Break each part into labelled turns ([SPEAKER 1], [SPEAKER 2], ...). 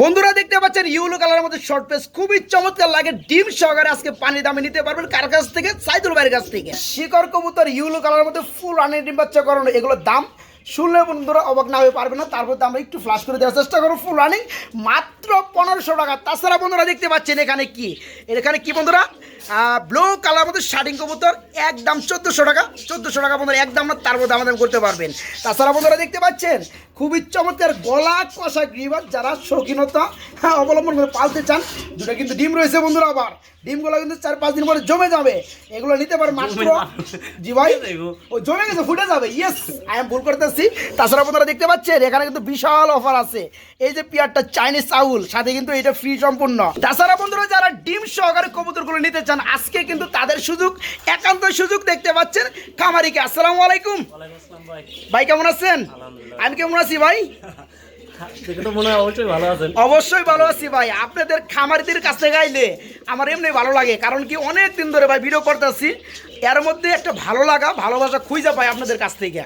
[SPEAKER 1] বন্ধুরা দেখতে পাচ্ছেন ইউলো কালারের মধ্যে শর্ট পেস খুবই চমৎকার লাগে। ডিম সহকারে আজকে পানি দামে নিতে পারবেন কার কাছ থেকে? সাইদুল ভাইয়ের কাছ থেকে। শিকর কবুতর ইউলো কালারের মধ্যে ফুল রানি ডিম বাচ্চা করানো এগুলোর দাম শুনলে বন্ধুরা অবাক না হয়ে পারবে না। তারপর আমরা একটু ফ্লাশ করে দেওয়ার চেষ্টা করব ফুল রানিং মাত্র পনেরোশো টাকা। তাছাড়া বন্ধুরা দেখতে পাচ্ছেন এখানে কি? এখানে কি বন্ধুরা? ব্লু কালার মধ্যে শার্টিং কবুতর একদম চোদ্দোশো টাকা। চোদ্দোশো টাকা বন্ধুরা একদম না তার মধ্যে আমাদের করতে পারবেন। তাছাড়া বন্ধুরা দেখতে পাচ্ছেন খুবই চমৎকার গলা কষা গ্রিবার যারা শৌখিনতা অবলম্বন করে পালতে চান দুটো কিন্তু ডিম রয়েছে বন্ধুরা আবার। ডিমগুলো কিন্তু চার পাঁচ দিন পরে জমে যাবে। এগুলো নিতে পারে মাত্র জি ভাই ও জমে গেছে ফুটে যাবে। ইয়েস আই এম ভুল করতেছি। তাছাড়া বন্ধুরা দেখতে পাচ্ছেন এখানে কিন্তু বিশাল অফার আছে। এই যে পিয়ারটা চাইনিজ চাউল সাথে কিন্তু এটা ফ্রি সম্পূর্ণ। তাছাড়া বন্ধুরা যারা ডিম সহকারে কবুতরগুলো নিতে চান আজকে কিন্তু তাদের সুযোগ একান্ত সুযোগ দেখতে পাচ্ছেন খামারিকে। আসসালামু আলাইকুম। ভাই। কেমন আছেন? আমি কেমন আছি ভাই?
[SPEAKER 2] তো মনে হয় অবশ্যই ভালো
[SPEAKER 1] অবশ্যই ভালো আছি ভাই। আপনাদের খামারিদের কাছে গাইলে আমার এমনি ভালো লাগে কারণ কি অনেক দিন ধরে ভাই ভিডিও করতেছি। এর মধ্যে একটা ভালো লাগা ভালোবাসা খুঁজে পাই আপনাদের কাছ থেকে।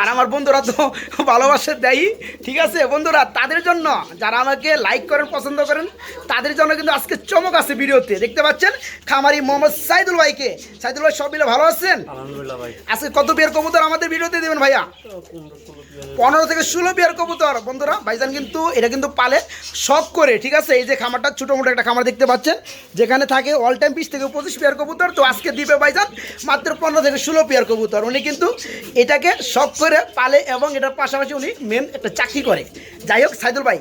[SPEAKER 1] আর আমার বন্ধুরা তো ভালোবাসে দেয় ঠিক আছে বন্ধুরা তাদের জন্য যারা আমাকে লাইক করেন পছন্দ করেন তাদের জন্য কিন্তু আজকে চমক আছে ভিডিওতে। দেখতে পাচ্ছেন খামারি মোহাম্মদ সাইদুল ভাইকে। সাইদুল ভাই সব মিলে ভালো আছেন?
[SPEAKER 2] ভাই।
[SPEAKER 1] আজকে কত বিয়ের কবুতর আমাদের ভিডিওতে দেবেন ভাইয়া? পনেরো থেকে ষোলো বিয়ার কবুতর বন্ধুরা। ভাইজান কিন্তু এটা কিন্তু পালে শখ করে ঠিক আছে? এই যে খামারটা ছোটো মোটো একটা খামার দেখতে পাচ্ছেন যেখানে থাকে অল টাইম বিশ থেকে পঁচিশ পেয়ার কবুতর। তো আজকে দিবে ভাইজান মাত্র পনেরো থেকে ষোলো পেয়ার কবুতর। উনি কিন্তু এটাকে শখ করে পালে এবং এটার পাশাপাশি উনি মেন একটা চাকরি করে। যাই হোক সাইদুল ভাই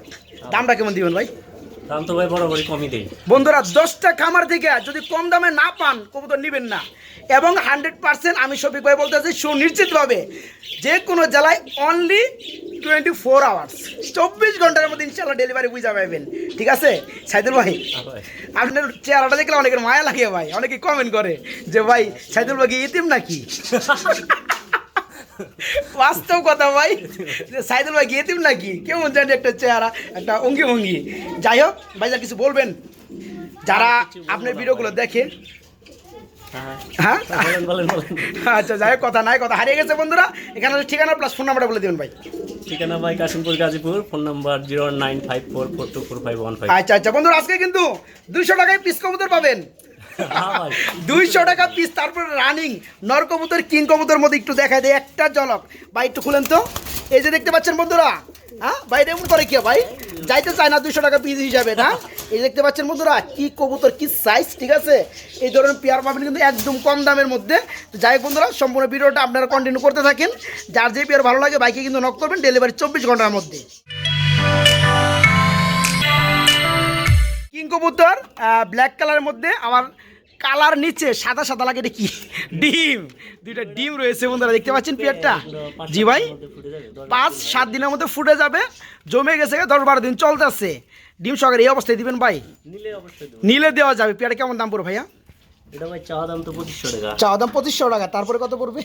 [SPEAKER 1] দামটা কেমন দিবেন ভাই?
[SPEAKER 2] দাম তো ভাই বরাবরই কমই দেই।
[SPEAKER 1] বন্ধুরা দশটা খামার থেকে যদি কম দামে না পান কবুতর নেবেন না। এবং হান্ড্রেড পার্সেন্ট আমি শফিক ভাই বলতে চাই সুনিশ্চিতভাবে যে কোনো জেলায় অনলি টোয়েন্টি ফোর আওয়ার্স চব্বিশ ঘণ্টার মধ্যে ইনশাল্লাহ ডেলিভারি বুঝা পাবেন ঠিক আছে? সাইদুল ভাই
[SPEAKER 2] হ্যাঁ
[SPEAKER 1] আপনার চেহারাটা দেখলে অনেকের মায়া লাগে ভাই অনেকে কমেন্ট করে যে ভাই সাইদুল ভাই ইতিম নাকি? বাস্তব কথা ভাই। সাইদুল ভাই কি ইতিম নাকি? কেমন জানি একটা চেহারা একটা অঙ্গি ভঙ্গি যাই হোক ভাই যা কিছু বলবেন। যারা আপনার ভিডিওগুলো দেখে
[SPEAKER 2] হ্যাঁ
[SPEAKER 1] হ্যাঁ।
[SPEAKER 2] বলেন
[SPEAKER 1] আচ্ছা যাই হোক কথা নাই কথা হারিয়ে গেছে বন্ধুরা। এখানে ঠিকানা প্লাস ফোন নাম্বারটা বলে দেবেন ভাই।
[SPEAKER 2] ঠিকানা ভাই Kashimpur Gazipur phone number zero nine five four four two four five one five
[SPEAKER 1] আচ্ছা আচ্ছা বন্ধুরা আজকে কিন্তু দুইশো টাকায় পিস কবুতর পাবেন।
[SPEAKER 2] হ্যাঁ
[SPEAKER 1] দুইশো টাকা পিস তারপর রানিং নর কবুতর কিং কবুতর মধ্যে একটু দেখা দেয় একটা জলক ভাই, একটু খুলেন তো। এই যে দেখতে পাচ্ছেন বন্ধুরা হ্যাঁ? বাইরে এমন করে কি ভাই? যাইতে চায় না দুইশো টাকা পিস হিসাবে, না? এই দেখতে পাচ্ছেন বন্ধুরা, কি কবুতর, কি সাইজ ঠিক আছে? এই ধরনের পেয়ার পাবেন কিন্তু একদম কম দামের মধ্যে। তো যাই বন্ধুরা, সম্পূর্ণ ভিডিওটা আপনারা কন্টিনিউ করতে থাকেন। যার যে পেয়ার ভালো লাগে বাইকে কিন্তু নক করবেন ডেলিভারি চব্বিশ ঘণ্টার মধ্যে। কিং কবুতর ব্ল্যাক কালারের মধ্যে আমার কালার নিচে সাদা সাদা লাগে এটা কি? ডিম। দুইটা ডিম রয়েছে বন্ধুরা দেখতে পাচ্ছেন পেয়ারটা জি ভাই পাঁচ সাত দিনের মধ্যে ফুটে যাবে জমে গেছে দশ বারো দিন চলতেছে। ডিম সকালে এই অবস্থায় দিবেন ভাই?
[SPEAKER 2] নিলে
[SPEAKER 1] দেওয়া যাবে। পেয়ারটা কেমন দাম পড়বে ভাইয়া?
[SPEAKER 2] চাওয়া দাম পঁচিশশো টাকা।
[SPEAKER 1] তারপরে কত পড়বে?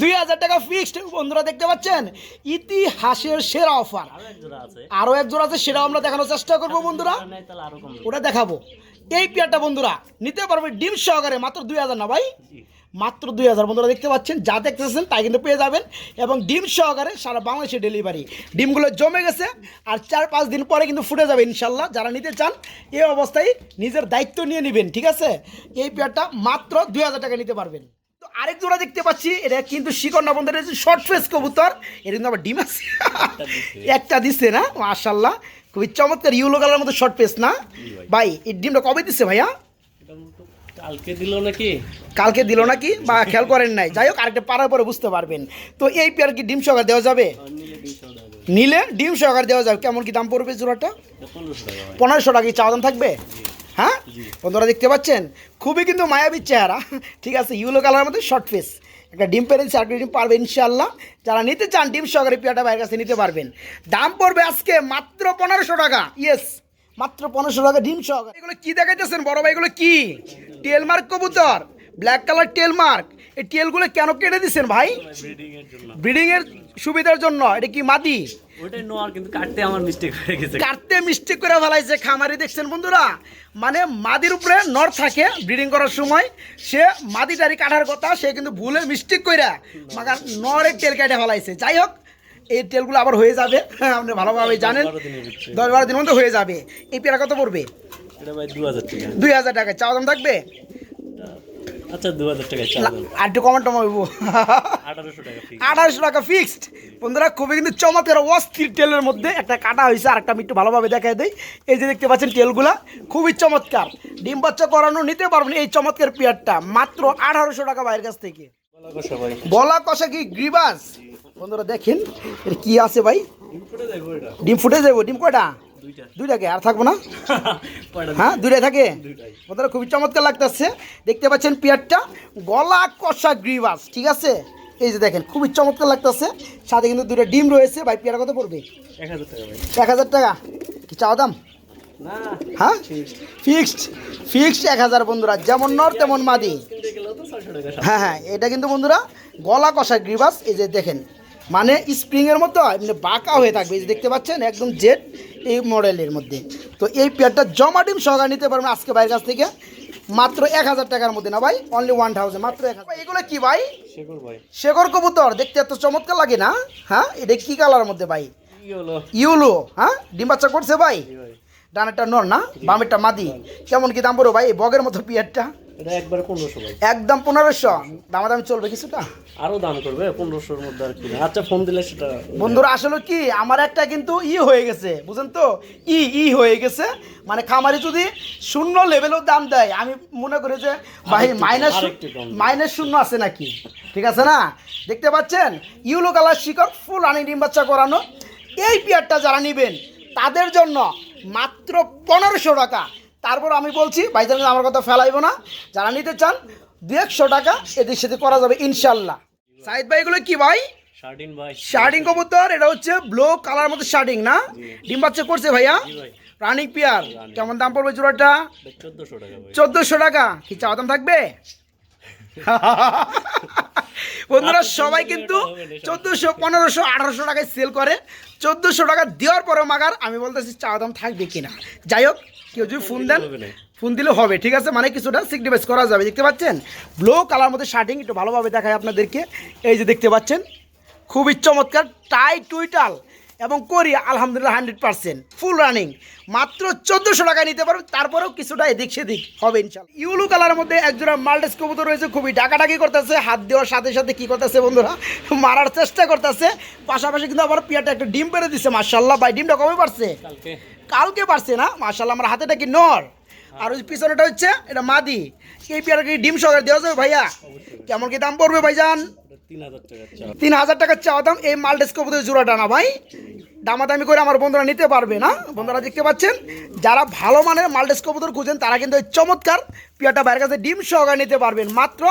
[SPEAKER 1] দুই হাজার টাকা ফিক্সড বন্ধুরা দেখতে পাচ্ছেন? ইতিহাসের সেরা অফার আরও এক জোড়া আছে সেটাও আমরা দেখানোর চেষ্টা করব বন্ধুরা। ওটা দেখাবো। এই পেয়ারটা বন্ধুরা নিতে পারবে ডিম সহকারে মাত্র দুই হাজার না ভাই? মাত্র দুই হাজার বন্ধুরা দেখতে পাচ্ছেন যা দেখতেছেন তাই কিন্তু পেয়ে যাবেন। এবং ডিম সহকারে সারা বাংলাদেশে ডেলিভারি। ডিমগুলো জমে গেছে আর চার পাঁচ দিন পরে কিন্তু ফুটে যাবে ইনশাল্লাহ। যারা নিতে চান এই অবস্থায় নিজের দায়িত্ব নিয়ে নেবেন ঠিক আছে? এই পেয়ারটা মাত্র দুই হাজার টাকা নিতে পারবেন। তো আরেক জোড়া দেখতে পাচ্ছি এটা কিন্তু শিকড় না বন্ধুরা শর্ট ফেস কবুতর। এটা কিন্তু আবার ডিম আছে। একটা দিচ্ছে না? মাশাল্লাহ। খুবই চমৎকার ইউলো কালার মতো শর্ট ফেস না? ভাই। এই ডিমটা কবে দিচ্ছে ভাইয়া?
[SPEAKER 2] কালকে দিল নাকি?
[SPEAKER 1] কালকে দিল নাকি? বা খেয়াল করেন নাই। যাই হোক আরেকটা পাড়ার পরে বুঝতে পারবেন। তো এই পেয়ার কি ডিম সহকার দেওয়া যাবে?
[SPEAKER 2] নিলে
[SPEAKER 1] ডিম সহকার দেওয়া যাবে। কেমন কি দাম পড়বে জোড়াটা?
[SPEAKER 2] পনেরোশো টাকা
[SPEAKER 1] পনেরোশো টাকা কি চাওয়া দাম থাকবে? হ্যাঁ? বন্ধুরা দেখতে পাচ্ছেন? খুবই কিন্তু মায়াবী চেহারা। ঠিক আছে ইউলো কালারের মধ্যে শর্ট ফেস একটা ডিম পেরেন্সি আর ডিম পারবে ইনশাল্লাহ যারা নিতে চান ডিম সহকারে পিয়াটা বাইরের কাছে নিতে পারবেন। দাম পড়বে আজকে মাত্র পনেরোশো টাকা। ইয়েস মাত্র পনেরোশো টাকা ডিম সহকারে। এগুলো কী দেখাইতেছেন বড় ভাই? এগুলো কী? টেলমার্ক কবুতর ব্ল্যাক কালার টেলমার্ক এই টেলগুলো কেন কেটে দিচ্ছেন ভাই?
[SPEAKER 2] ব্রিডিং এর
[SPEAKER 1] সুবিধার জন্য এটা কি মাদি?
[SPEAKER 2] ওইটাই নোয়ার কিন্তু কাটতে আমার মিস্টেক হয়ে গেছে।
[SPEAKER 1] কাটতে মিস্টেক করে ফেলাইছে খামারি দেখছেন বন্ধুরা? মানে মাদির উপরে নর থাকে ব্রিডিং করার সময় সে মাদিটারি কাটার কথা সে কিন্তু ভুলে মিস্টেক কইরা মাগার নরের তেল কেটে ফেলাইছে। যাই হোক এই তেলগুলো আবার হয়ে যাবে হ্যাঁ আপনি ভালোভাবে জানেন। দশ বারো দিন মধ্যে হয়ে যাবে। এই পেয়ারা কত পড়বে? দুই হাজার টাকা। চাওয়া দাম থাকবে?
[SPEAKER 2] আচ্ছা দু হাজার টাকা
[SPEAKER 1] আর একটু কমেন্ট টমাবো
[SPEAKER 2] আঠারোশো টাকা
[SPEAKER 1] আঠারোশো টাকা ফিক্সড বন্ধুরা খুবই কিন্তু চমৎকার অস্থির মধ্যে একটা কাটা হয়েছে আর একটা আমি একটু ভালোভাবে দিই। এই যে দেখতে পাচ্ছেন খুবই চমৎকার। ডিম বাচ্চা করানো নিতে পারবেন এই চমৎকার পেয়ারটা মাত্র আঠারোশো টাকা বাইরের কাছ থেকে।
[SPEAKER 2] বলা কষা
[SPEAKER 1] কি গ্রিবাস? বন্ধুরা দেখেন কি আছে ভাই?
[SPEAKER 2] ফুটে
[SPEAKER 1] ডিম ফুটে যাব ডিম কয়টা?
[SPEAKER 2] দুইটা
[SPEAKER 1] দুইটাকে আর থাকব না? হ্যাঁ দুইটাই থাকে? বন্ধুরা খুবই চমৎকার লাগতেছে। দেখতে পাচ্ছেন পেয়ারটা? গলা কষা গ্রিবাস ঠিক আছে? এই যে দেখেন খুবই চমৎকার লাগতেছে। সাথে কিন্তু দুটো ডিম রয়েছে। ভাই পেয়ারা কত পড়বে?
[SPEAKER 2] এক হাজার টাকা ভাই।
[SPEAKER 1] এক হাজার টাকা? কি চাওয়া দাম? হ্যাঁ? ফিক্সড ফিক্সড এক হাজার বন্ধুরা যেমন নর তেমন মাদি। হ্যাঁ হ্যাঁ এটা কিন্তু বন্ধুরা গলা কষা গ্রিবাস। এই যে দেখেন মানে স্প্রিংয়ের মতো এমনি বাঁকা হয়ে থাকবে। এই যে দেখতে পাচ্ছেন একদম জেড এই মডেলের মধ্যে। তো এই পেয়ারটা জমা ডিম সহকারে নিতে পারবেন আজকে ভাইয়ের কাছ থেকে। মাত্র এক হাজার টাকার মধ্যে না ভাই? অনলি ওয়ান থাউজেন্ড মাত্র এক হাজার। এগুলো কি ভাই?
[SPEAKER 2] শেখর
[SPEAKER 1] কবুতর। দেখতে এত চমৎকার লাগে না? হ্যাঁ? এটা কি কালারের মধ্যে ভাই? ইউলো হ্যাঁ? ডিম বাচ্চা করছে ভাই? ডানেরটা নর না? বামেরটা মাদি। কেমন কি দাম পড়ো ভাই এই বগের মতো পিয়ারটা?
[SPEAKER 2] এটা একবারে পনেরোশো ভাই।
[SPEAKER 1] একদম পনেরোশো। দামাদামি চলবে কিছুটা?
[SPEAKER 2] আরও দাম করবে পনেরোশোর মধ্যে আর কি। আচ্ছা ফোন দিলে সেটা
[SPEAKER 1] বন্ধুরা আসলে কি আমার একটা কিন্তু ই হয়ে গেছে বুঝেন তো? ই ই হয়ে গেছে। মানে খামারি যদি শূন্য লেভেলেও দাম দেয় আমি মনে করি যে ভাই মাইনাস। মাইনাস শূন্য আছে নাকি? ঠিক আছে না? দেখতে পাচ্ছেন? ইউলো কালার শিকড় ফুল আনি ডিম বাচ্চা করানো। এই পেয়ারটা যারা নেবেন তাদের জন্য মাত্র পনেরোশো টাকা। তারপর আমি বলছি ভাইজান আমার কথা ফেলাইবো না। যারা নিতে চান দু একশো টাকা এদের সাথে করা যাবে ইনশাল্লাহ। সাইদ ভাই এগুলো কি ভাই? শার্টিং কবুতর এটা হচ্ছে ব্লু কালার মধ্যে শার্টিং না? ডিম বাচ্চা করছে ভাইয়া? রানিং পিয়ার কেমন দাম পড়বে জোড়াটা?
[SPEAKER 2] চোদ্দোশো টাকা
[SPEAKER 1] কি চাওয়া দাম থাকবে? বন্ধুরা সবাই কিন্তু চোদ্দোশো পনেরোশো আঠারোশো টাকায় সেল করে। চোদ্দোশো টাকা দেওয়ার পরে মাগার আমি বলতেছি চাওয়া দাম থাকবে কিনা। যাই হোক কেউ যদি ফোন দেন ফোন দিলে হবে ঠিক আছে? মানে কিছুটা সিগনিফাইস করা যাবে। দেখতে পাচ্ছেন? ব্লু কালার মধ্যে শার্টিং একটু ভালোভাবে দেখায় আপনাদেরকে। এই যে দেখতে পাচ্ছেন? খুবই চমৎকার টাই টুইটাল এবং করি আলহামদুলিল্লাহ হান্ড্রেড পার্সেন্ট ফুল রানিং মাত্র চোদ্দোশো টাকায় নিতে পারবেন তারপরেও কিছুটা এদিক সেদিক হবে ইনশাল্লাহ। ইউলু কালারের মধ্যে একজোড়া মাল্টেস কবুতর রয়েছে খুবই ডাকাডাকি করতেছে হাত দেওয়ার সাথে সাথে কি করতেছে বন্ধুরা? মারার চেষ্টা করতেছে পাশাপাশি কিন্তু আবার পিয়াটা একটা ডিম পেরে দিচ্ছে মার্শাল্লাহ ভাই ডিমটা কবে পারছে
[SPEAKER 2] কালকে।
[SPEAKER 1] পারছে না? মার্শাল্লাহ আমার হাতেটা কি নর? আর ওই পিছনেটা হচ্ছে এটা মাদি। এই পেয়ারা কি ডিম সহকারে দেওয়া যাবে ভাইয়া? কেমন কি দাম পড়বে ভাইজান?
[SPEAKER 2] তিন হাজার টাকা চা
[SPEAKER 1] টাকার চাওয়া দাম এই মাল্টেস কবুতর জোড়াটা না ভাই। দামাদামি করে আমার বন্ধুরা নিতে পারবে না। বন্ধুরা দেখতে পাচ্ছেন যারা ভালো মানের মাল্টেস কবুতর খুঁজেন তারা কিন্তু চমৎকার পিয়াটা বাইরের কাছে ডিম সহকারে নিতে পারবেন। মাত্র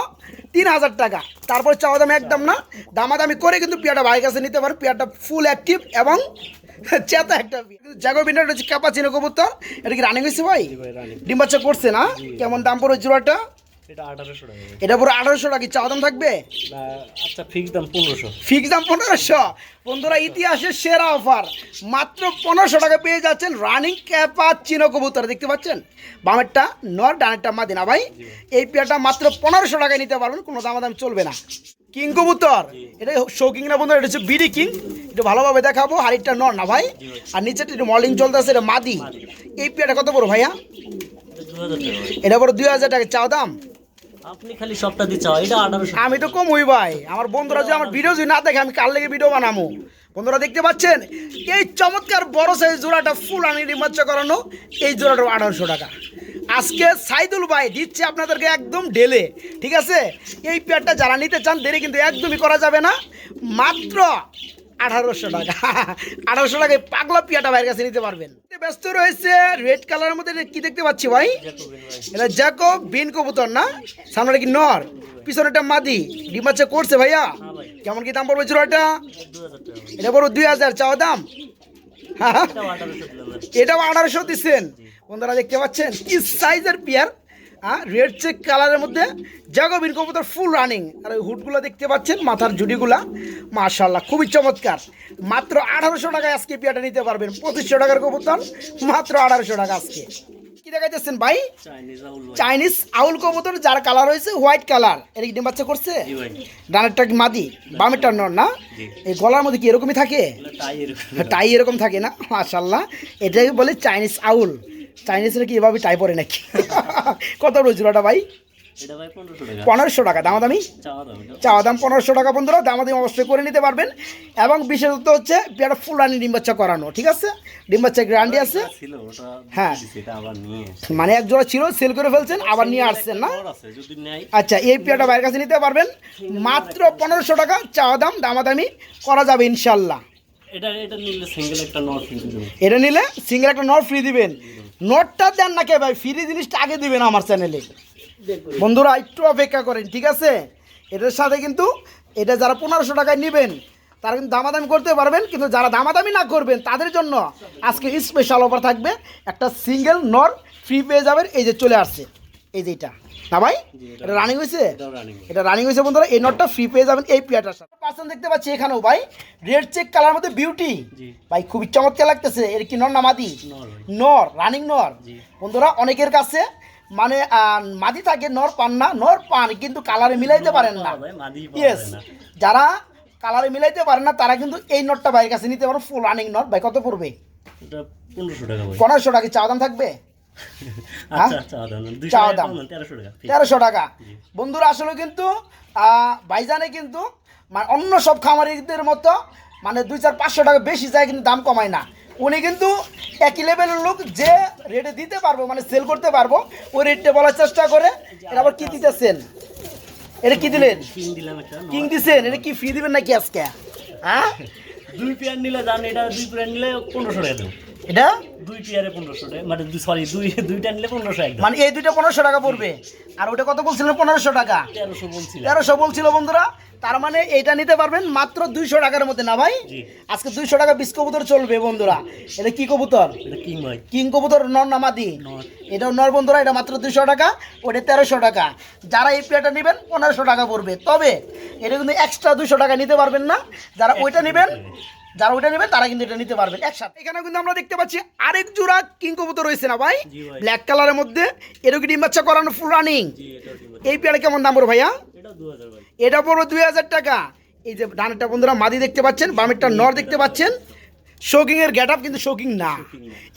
[SPEAKER 1] তিন হাজার টাকা। তারপর চাওয়া দাম একদম না। দামাদামি করে কিন্তু পিয়াটা বাইরের কাছে নিতে পারবেন। পিয়াটা ফুল অ্যাক্টিভ এবং চেতা একটা জাগো বিনার হচ্ছে ক্যাপাচিনো কবুতর। এটা কি রানিং হয়েছে
[SPEAKER 2] ভাই?
[SPEAKER 1] ডিম বাচ্চা করছে না? কেমন দাম পড়বে জোড়াটা?
[SPEAKER 2] এটা আঠারোশো টাকা
[SPEAKER 1] এটা পুরো আঠারোশো টাকা কি চাওয়া দাম থাকবে?
[SPEAKER 2] আচ্ছা ফিক্স দাম পনেরোশো।
[SPEAKER 1] ফিক্স দাম পনেরোশো? বন্ধুরা ইতিহাসের সেরা অফার মাত্র পনেরোশো টাকা পেয়ে যাচ্ছেন রানিং ক্যাপা চিনো কবুতর দেখতে পাচ্ছেন? বামেরটা নর ডানেরটা মাদিনা ভাই এই পেয়ারটা মাত্র পনেরোশো টাকায় নিতে পারবেন কোনো দামাদাম চলবে না। কিং কবুতর। এটা শৌকিং না বন্ধুরা এটা হচ্ছে বিডি কিং একটু ভালোভাবে দেখাবো হাড়িটা নর না ভাই আর নিচেটা একটু মলিং চলতেছে এটা মাদি। এই পেয়ারটা কত বড় ভাইয়া?
[SPEAKER 2] এটা
[SPEAKER 1] এটা বড় দুই হাজার টাকা চাও দাম?
[SPEAKER 2] আপনি খালি সবটা দিচ্ছ এটা আঠারোশো
[SPEAKER 1] আমি তো কম হই ভাই। আমার বন্ধুরা যদি আমার ভিডিও যদি না দেখে, আমি কাল লেগে ভিডিও বানাবো বন্ধুরা দেখতে পাচ্ছেন? এই চমৎকার বড় সাইজ জোড়াটা ফুল আনি রিমাচ্চা করানো, এই জোড়াটা আঠারোশো টাকা। আজকে সাইদুল ভাই দিচ্ছে আপনাদেরকে একদম ঢেলে ঠিক আছে? এই পেয়ারটা যারা নিতে চান, দেরি কিন্তু একদমই করা যাবে না। মাত্র আঠারোশো টাকা। আঠারোশো টাকায় পাগলা পিয়াটা ভাইয়ের কাছে নিতে পারবেন। ব্যস্ত রয়েছে রেড কালারের মধ্যে কি দেখতে পাচ্ছি ভাই? এটা জ্যাকো বিন কবুতর না? সামনে কি নর? পিছনে একটা মাদি ডিমাচ্ছে করছে ভাইয়া। কেমন কি দাম পড়বে জোড়াটা এটা? বড় দুই হাজার, চাওয়া দাম?
[SPEAKER 2] এটাও আঠারোশো
[SPEAKER 1] দিচ্ছেন। বন্ধুরা দেখতে পাচ্ছেন, কি সাইজের পিয়ার? হ্যাঁ রেড চেক কালারের মধ্যে জাগোবিন কবুতর ফুল রানিং আর ওই হুডগুলো দেখতে পাচ্ছেন মাথার জুডিগুলা মাশাল্লাহ খুবই চমৎকার। মাত্র আঠারোশো টাকায় আজকে পিয়াটা নিতে পারবেন। পঁচিশশো টাকার কবুতর মাত্র আঠারোশো টাকা আজকে। কি দেখাইতেছেন ভাই?
[SPEAKER 2] চাইনিজ আউল ভাই।
[SPEAKER 1] চাইনিজ আউল কবুতর যার কালার হয়েছে হোয়াইট কালার এটা কি ডিম বাচ্চা করছে? ডানেরটা কি মাদি? বামেরটা নর না? এই গলার মধ্যে কি এরকমই থাকে?
[SPEAKER 2] টাই এরকম।
[SPEAKER 1] টাই এরকম থাকে না মাশাল্লাহ এটাকে বলে চাইনিজ আউল। চাইনিজরা কি এভাবে টাই পরে নাকি? কত রোজ জোড়াটা ভাই?
[SPEAKER 2] পনেরোশো টাকা। দাম এটা।
[SPEAKER 1] চাওয়া দাম পনেরোশো টাকা বন্ধুরা দামাদামি অবশ্যই করে নিতে পারবেন। এবং বিশেষত হচ্ছে পেয়ারা ফুলানি ডিম বাচ্চা করানো ঠিক আছে? ডিম বাচ্চা গ্যারান্টি আছে। হ্যাঁ। মানে এক জোড়া ছিল সেল করে ফেলছেন আবার নিয়ে আসছেন না? আচ্ছা এই পেয়ারটা বাইরের কাছে নিতে পারবেন। মাত্র পনেরোশো টাকা চাওয়া দাম দামাদামি করা যাবে ইনশাল্লাহ।
[SPEAKER 2] এটা নিলে সিঙ্গেল একটা
[SPEAKER 1] একটা নোট ফ্রি দিবেন। নোটটা দেন না কে ভাই ফ্রি জিনিসটা আগে দিবেন আমার চ্যানেলে বন্ধুরা একটু অপেক্ষা করেন ঠিক আছে? এটার সাথে কিন্তু এটা যারা পনেরোশো টাকায় নেবেন তারা কিন্তু দামাদামি করতে পারবেন কিন্তু যারা দামাদামি না করবেন তাদের জন্য আজকে স্পেশাল অফার থাকবে একটা সিঙ্গেল নর ফ্রি পেয়ে যাবেন এই যে চলে আসছে এই যে এটা। না ভাই
[SPEAKER 2] এটা-
[SPEAKER 1] রানিং হয়েছে? এটা রানিং হয়েছে বন্ধুরা এই নটটা ফ্রি পেয়ে যাবেন এই পিয়াটার সাথে। পার্সেন্ট দেখতে পাচ্ছি এখানেও ভাই রেড চেক কালার মধ্যে বিউটি ভাই খুবই চমৎকার লাগতেছে এর কি নর না মাদি?
[SPEAKER 2] নর
[SPEAKER 1] রানিং নর। বন্ধুরা অনেকের কাছে মানে মাদি থাকে নর পান না নর পান কিন্তু কালারে মিলাইতে পারেন না। ইয়েস যারা কালারে মিলাইতে পারেন না তারা কিন্তু এই নটটা ভাইয়ের কাছে নিতে পারো ফুল রানিং নট ভাই কত পড়বে?
[SPEAKER 2] পনেরোশো টাকা
[SPEAKER 1] পনেরোশো টাকা চা দাম থাকবে?
[SPEAKER 2] চাওয়া দাম।
[SPEAKER 1] দাম।
[SPEAKER 2] কম না, তেরোশো টাকা।
[SPEAKER 1] বন্ধুরা আসলে কিন্তু আহ, ভাইজানে কিন্তু মানে অন্য সব খামারিদের মতো মানে দুই চার পাঁচশো টাকা বেশি যায় কিন্তু দাম কমায় না। উনি কিন্তু একই লেভেলের লোক যে রেটে দিতে পারব মানে সেল করতে পারব ওই রেটটা বলার চেষ্টা করে। এটা আবার কি দিতেছেন? এটা কি দিলেন?
[SPEAKER 2] কিং
[SPEAKER 1] দিছেন? এটা কি ফ্রি দিবেন নাকি আজকে? হ্যাঁ?
[SPEAKER 2] দুই পেয়ার নিলে জান এটা দুই পেয়ার নিলে পনেরোশো টাকা দেবো।
[SPEAKER 1] এটা?
[SPEAKER 2] দুই পেয়ারে পনেরোশো টাকা মানে সরি দুই দুইটা নিলে পনেরোশো একদম।
[SPEAKER 1] মানে এই দুইটা পনেরোশো টাকা পড়বে। আর ওটা কত বলছিলেন পনেরোশো টাকা।
[SPEAKER 2] তেরোশো বলছিলাম
[SPEAKER 1] তেরোশো বলছিল বন্ধুরা। তার মানে এইটা নিতে পারবেন মাত্র দুইশো টাকার মধ্যে। না ভাই? আজকে দুইশো টাকা বিশ কবুতর চলবে বন্ধুরা। এটা কি কবুতর?
[SPEAKER 2] এটা কিং ভাই
[SPEAKER 1] কিং কবুতর নর নামাদি। এটাও নর বন্ধুরা এটা মাত্র দুইশো টাকা ওটা তেরোশো টাকা। যারা এই পেয়ারটা নেবেন পনেরোশো টাকা পড়বে। তবে এটা কিন্তু এক্সট্রা দুইশো টাকা নিতে পারবেন না। যারা ওইটা নেবেন যারা ওইটা নেবেন তারা কিন্তু এটা নিতে পারবেন একসাথে। এখানে কিন্তু আমরা দেখতে পাচ্ছি আরেক জোড়া কিং কবুতর রয়েছে না ভাই? ব্ল্যাক কালারের মধ্যে এটা কি ডিম বাচ্চা করানো ফুল রানিং এই পেয়ারে কেমন দাম পড়বে ভাইয়া?
[SPEAKER 2] এটা
[SPEAKER 1] পড়বে দুই হাজার টাকা। এই যে ডানেরটা বন্ধুরা মাদি দেখতে পাচ্ছেন বামেরটা নর দেখতে পাচ্ছেন। শোকিং এর গেট আপ কিন্তু শোকিং না।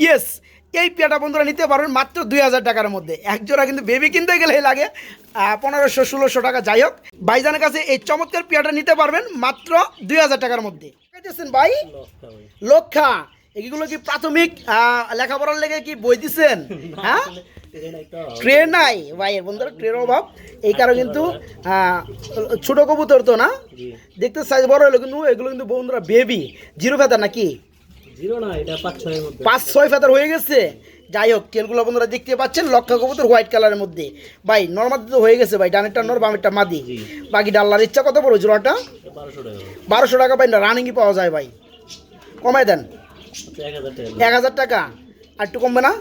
[SPEAKER 1] ইয়েস এই পেয়াটা বন্ধুরা নিতে পারবেন মাত্র দুই হাজার টাকার মধ্যে। এক জোড়া কিন্তু বেবি কিনতে গেলে লাগে পনেরোশো ষোলোশো টাকা। যাই হোক ভাইজানের কাছে এই চমৎকার পেয়াটা নিতে পারবেন মাত্র দুই হাজার টাকার মধ্যে। ভাই?
[SPEAKER 2] লক্ষা
[SPEAKER 1] এগুলো কি প্রাথমিক লেখাপড়ার লেগে কি বই দিচ্ছেন হ্যাঁ?
[SPEAKER 2] ট্রে
[SPEAKER 1] ট্রেন নাই? ভাই বন্ধুরা ট্রেনের অভাব। এই কারণে কিন্তু ছোট কবুতর তো না? দেখতে সাইজ বড় হলো কিন্তু এগুলো কিন্তু বন্ধুরা বেবি জিরো ফেদার নাকি?
[SPEAKER 2] জিরো না এটা পাঁচ ছয়ের
[SPEAKER 1] পাঁচ ছয় ফেদার হয়ে গেছে। যাই হোক তেলগুলো বন্ধুরা দেখতে পাচ্ছেন লক্ষা কবুতর হোয়াইট কালারের মধ্যে। ভাই নর্মাল তো হয়ে গেছে ভাই ডানেরটা নর বামেরটা মাদি। বাকি ডাল্লার ইচ্ছা কত বড় জোড়াটা?
[SPEAKER 2] বারোশো টাকা ভাই
[SPEAKER 1] রানিংই পাওয়া যায় ভাই। কমাই দেন।
[SPEAKER 2] আচ্ছা, এক হাজার টাকা
[SPEAKER 1] আর একটু কমবে না?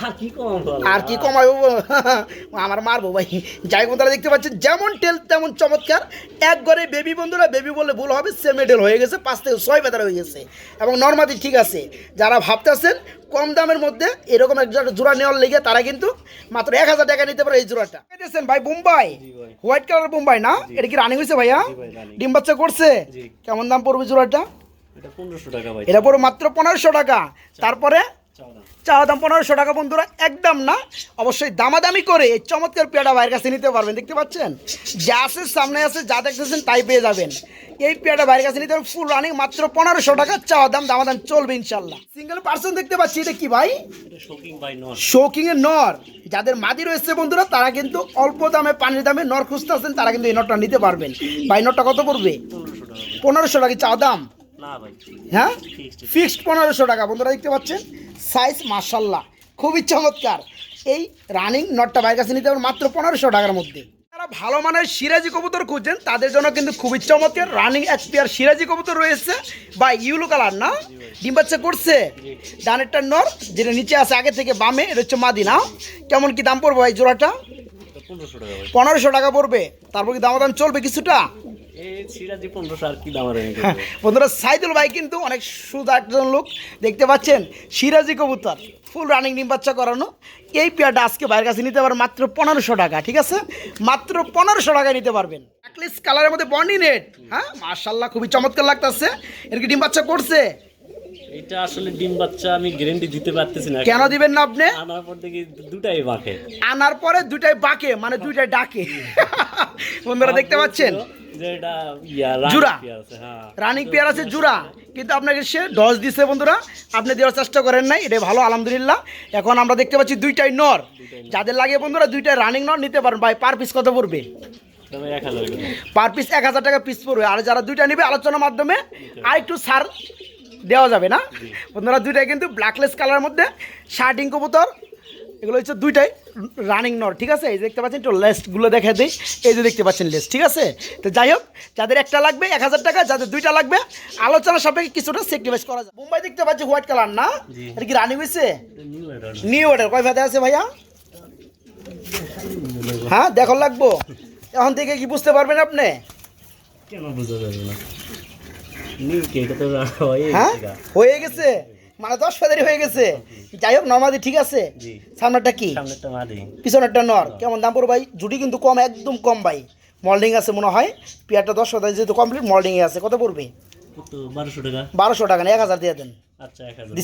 [SPEAKER 2] আর কি
[SPEAKER 1] কমাবো আমার মারবো ভাই। যাই বন্ধুরা দেখতে পাচ্ছেন যেমন টেল তেমন চমৎকার। এক ঘরে বেবি বন্ধুরা বেবি বলে ভুল হবে সে মেডেল হয়ে গেছে পাঁচ থেকে ছয় বেতার হয়ে গেছে। এবং নর্মাদি ঠিক আছে। যারা ভাবতেছেন কম দামের মধ্যে এরকম এক জোড়া নেওয়ার লেগে তারা কিন্তু মাত্র এক হাজার টাকা নিতে পারে এই জোড়াটা। দেখছেন ভাই বোম্বাই হোয়াইট কালার বোম্বাই না? এটা কি রানিং হয়েছে ভাইয়া? ডিম বাচ্চা করছে? কেমন দাম পড়বে জোড়াটা?
[SPEAKER 2] এটা পনেরোশো টাকা ভাই।
[SPEAKER 1] এটা পড়বে মাত্র পনেরোশো টাকা। তারপরে
[SPEAKER 2] চাওয়া দাম
[SPEAKER 1] পনেরোশো টাকা বন্ধুরা একদম না? অবশ্যই দামাদামি করে এই চমৎকার পেয়াটা বাইরের কাছে নিতে পারবেন দেখতে পাচ্ছেন? যা আছে সামনে আছে যা দেখতেছেন তাই পেয়ে যাবেন। এই পেয়াটা বাইরের কাছে নিতে পারবেন ফুল রানিং মাত্র পনেরোশো টাকা চাওয়া দাম দামাদাম চলবে ইনশাল্লাহ। সিঙ্গেল পার্সন দেখতে পাচ্ছি এটা কি ভাই?
[SPEAKER 2] এটা শোকিং
[SPEAKER 1] শৌকিং এর নর। যাদের মাদি রয়েছে বন্ধুরা তারা কিন্তু অল্প দামে পানির দামে নর খুঁজতে আছেন তারা কিন্তু এই নটটা নিতে পারবেন। ভাই নটটা কত পড়বে?
[SPEAKER 2] পনেরোশো টাকা।
[SPEAKER 1] চাওয়া দাম হ্যাঁ?
[SPEAKER 2] ফিক্সড
[SPEAKER 1] পনেরোশো টাকা। বন্ধুরা দেখতে পাচ্ছেন? সাইজ মার্শাল্লাহ খুবই চমৎকার। এই রানিং নটটা বাইরের কাছে নিতে পারবেন মাত্র পনেরোশো টাকার মধ্যে। যারা ভালো মানের সিরাজি কবুতর খুঁজছেন তাদের জন্য কিন্তু খুবই চমৎকার রানিং এক্সপিয়ার সিরাজি কবুতর রয়েছে বা ইউলো কালার না? ডিম বাচ্চা করছে? ডানেরটা নর যেটা নিচে আছে আগে থেকে বামে এটা হচ্ছে মাদি না? কেমন কি দাম পড়বে ভাই জোড়াটা?
[SPEAKER 2] পনেরোশো টাকা
[SPEAKER 1] পড়বে। তারপর কি দাম দাম চলবে কিছুটা? হ্যাঁ, বন্ধুরা সাইদুল ভাই কিন্তু অনেক সুদা একজন লোক দেখতে পাচ্ছেন। সিরাজি কবুতর ফুল রানিং ডিম বাচ্চা করানো। এই পেয়ারটা আজকে ভাইয়ের কাছে নিতে পারবেন মাত্র পনেরোশো টাকা ঠিক আছে? মাত্র পনেরোশো টাকায় নিতে পারবেন। ব্ল্যাকলিস্ট কালারের মধ্যে বন্ডি নেট হ্যাঁ? মার্শাল্লাহ খুবই চমৎকার লাগতেছে। এর কি ডিম বাচ্চা করছে?
[SPEAKER 2] এটা আসলে ডিম বাচ্চা আমি গ্যারেন্টি দিতে পারতেছি না।
[SPEAKER 1] কেন দিবেন না আপনি?
[SPEAKER 2] আনার পর দেখি দুটাই বাঁকে।
[SPEAKER 1] আনার পরে দুইটাই বাকে মানে দুইটাই ডাকে। বন্ধুরা দেখতে পাচ্ছেন? জুরা।
[SPEAKER 2] পেয়ার আছে, হ্যাঁ।
[SPEAKER 1] রানিং পেয়ার আছে জুরা। কিন্তু আপনাকে সে ডস দিছে বন্ধুরা আপনি দেওয়ার চেষ্টা করেন নাই এটাই ভালো আলহামদুলিল্লাহ। এখন আমরা দেখতে পাচ্ছি দুইটাই নর। যাদের লাগে বন্ধুরা দুইটাই রানিং নর নিতে পারেন। ভাই পার পিস কত পড়বে? পার পিস এক হাজার টাকা পিস পড়বে। আর যারা দুইটা নিবে আলোচনার মাধ্যমে আর একটু সার দেওয়া যাবে না? বন্ধুরা দুইটাই কিন্তু ব্ল্যাকলেস কালারের মধ্যে। শার্টিং কবুতর এগুলো হচ্ছে দুইটাই রানিং নর ঠিক আছে? এই যে দেখতে পাচ্ছেন একটু লেস্টগুলো দেখা দিই। এই যে দেখতে পাচ্ছেন লেস্ট ঠিক আছে? তো যাই হোক যাদের একটা লাগবে এক হাজার টাকা যাদের দুইটা লাগবে আলোচনা সাপেক্ষে কিছুটা সেক্রিফাইস করা যায়। মুম্বাই দেখতে পাচ্ছি হোয়াইট কালার না? এটা কি রানিং হয়েছে?
[SPEAKER 2] নিউ
[SPEAKER 1] অর্ডার কয় ফায়দা আছে ভাইয়া? হ্যাঁ দেখো লাগবো। এখন থেকে কি বুঝতে পারবেন আপনি?
[SPEAKER 2] কেন হ্যাঁ
[SPEAKER 1] হয়ে গেছে? মানে দশ ফেদারি হয়ে গেছে। যাই হোক নর্মাদি ঠিক আছে?
[SPEAKER 2] জি।
[SPEAKER 1] সামনেরটা কি? পিছনেরটা নর। কেমন দাম পড়ো ভাই? জুটি কিন্তু কম একদম কম ভাই। মল্ডিং আছে মনে হয়। পেয়ারটা দশ ফেদারি যেহেতু কমপ্লিট মল্ডিংয়ে আছে। কত পড়বে?
[SPEAKER 2] বারোশো টাকা।
[SPEAKER 1] না এক হাজার দিয়ে দেন।
[SPEAKER 2] আচ্ছা হাজার।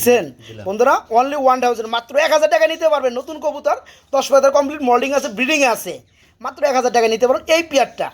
[SPEAKER 2] দিলাম।
[SPEAKER 1] বন্ধুরা অনলি ওয়ান থাউজেন্ড মাত্র এক হাজার টাকা নিতে পারবেন নতুন কবুতর। দশ ফেদার কমপ্লিট মল্ডিং আছে ব্রিডিংয়ে আছে। মাত্র এক হাজার টাকা নিতে পারবেন এই পেয়ারটা।